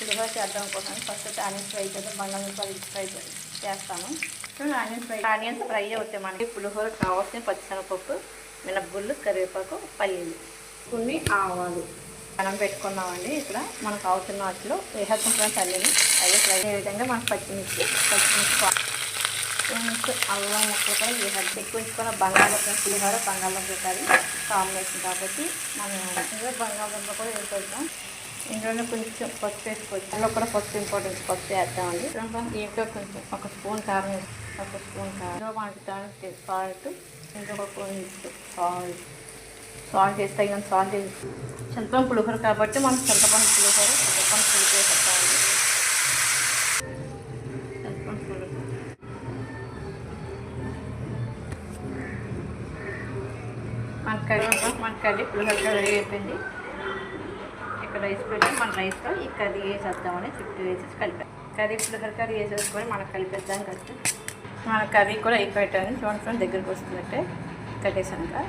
పులిహోర చేద్దాం కోసం ఫస్ట్ అయితే ఆనియన్స్ ఫ్రై చేద్దాం. బంగాళదుంపలు ఫ్రై చేస్తాను. ఆనియన్స్ ఫ్రై ఆనియన్స్ ఫ్రై అవుతాయి మనకి పులిహోర కావాల్సిన పచ్చిశనగపప్పు మినపగుళ్ళు కరివేపాకు పల్లీలు. కొన్ని ఆవాలు. మనం పెట్టుకున్నామండి ఇక్కడ. మనకు అవుతున్న వాటిలో వేసేసుకుంటున్నాం పల్లీలు అవి ఫ్రై అయ్యే విధంగా మనకు పచ్చిమిర్చి పచ్చిమిర్చి అల్లం ముక్కలు కూడా వేసాలి ఎక్కువ బంగాళదుంప పులిహోర బంగాళదుంప కర్రీ కాంబినేషన్ కాబట్టి మనం బంగాళదుంప కూడా వేసుకుంటాం ఇందులోనే కొంచెం పసుపు వేసుకోవచ్చు. అందులో కూడా పసుపు ఇంపార్టెంట్ పసుపు వేద్దామండి. దీంట్లో కొంచెం ఒక స్పూన్ కారం ఒక స్పూన్ కారం. ఇందులో మనకి దానికి సాల్ట్ ఇందులో కొంచెం సాల్ట్. సాల్ట్ వేసి తగిన సాల్ట్ వేసి చింతపండు పులిహోర కాబట్టి మనం చింతపండు పులిహోర చింతపండు పులిహోర పెట్టాలి. చింతపండు పులిహోర. మన కర్రీ మన కర్రీ పులిహోర రెడీ అయిపోయింది. ఇక్కడ రైస్ పెట్టి మన రైస్లో ఈ కర్రీ వేసేద్దామని చుట్టూ వేసేసి కలిపాం. కర్రీ పులిహోర కర్రీ వేసేసుకొని మనం కలిపేద్దాం కట్టి మన కర్రీ కూడా అయిపోయాను చూడండి చూడండి దగ్గరికి వస్తున్నట్టే కట్టేసాక